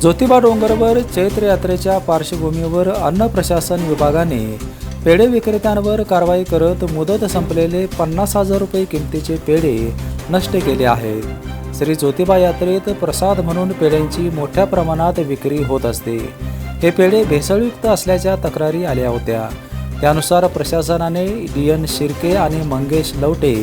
ज्योतिबा डोंगरवर चैत्र यात्रेच्या पार्श्वभूमीवर अन्न प्रशासन विभागाने पेढे विक्रेत्यांवर कारवाई करत मुदत संपलेले पन्नास हजार रुपये किमतीचे पेढे नष्ट केले आहेत. श्री ज्योतिबा यात्रेत प्रसाद म्हणून पेढ्यांची मोठ्या प्रमाणात विक्री होत असते. हे पेढे भेसळयुक्त असल्याच्या तक्रारी आल्या होत्या. त्यानुसार प्रशासनाने डी एन शिर्के आणि मंगेश लवटे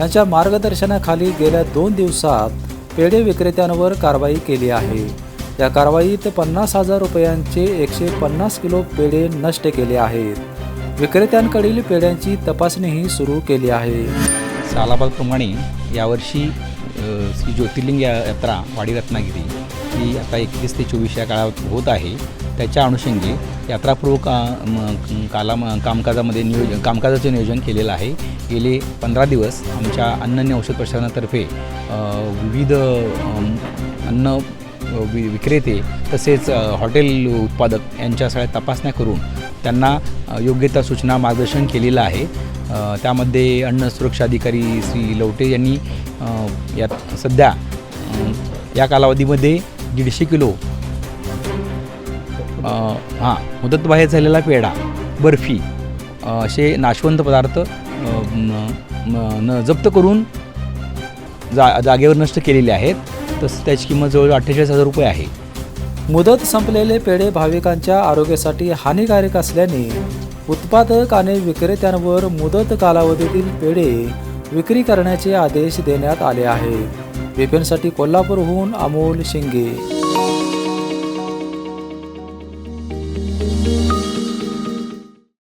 यांच्या मार्गदर्शनाखाली गेल्या दोन दिवसात पेढे विक्रेत्यांवर कारवाई केली आहे. या कारवाईत पन्नास हजार रुपयांचे एकशे पन्नास किलो पेढे नष्ट केले आहेत. विक्रेत्यांकडील पेढ्यांची तपासणीही सुरू केली आहे. सालाबादप्रमाणे यावर्षी श्री ज्योतिर्लिंग या यात्रा वाडी रत्नागिरी ही आता एकवीस ते चोवीस या काळात होत आहे. त्याच्या अनुषंगे यात्रापूर्व का काला कामकाजामध्ये नियोजन कामकाजाचे नियोजन केलेलं आहे. गेले पंधरा दिवस आमच्या अन्न आणि औषध प्रशासनातर्फे विविध अन्न वि विक्रेते तसेच हॉटेल उत्पादक यांच्या सगळ्या तपासण्या करून त्यांना योग्य त्या सूचना मार्गदर्शन केलेलं आहे. त्यामध्ये अन्न सुरक्षा अधिकारी श्री लवटे यांनी यात सध्या या कालावधीमध्ये दीडशे किलो हां मुदतबाहेर झालेला पेढा बर्फी असे नाशवंत पदार्थ न- न जप्त करून जा जागेवर नष्ट केलेले आहेत. तसं त्याची किंमत जवळजवळ अठ्ठेचाळीस हजार रुपये आहे. मुदत संपलेले पेढे भाविकांच्या आरोग्यासाठी हानिकारक असल्याने उत्पादक आणि विक्रेत्यांवर मुदत कालावधीतील पेढे विक्री करण्याचे आदेश देण्यात आले आहे. विपिनसाठी कोल्हापूरहून अमोल शिंगे.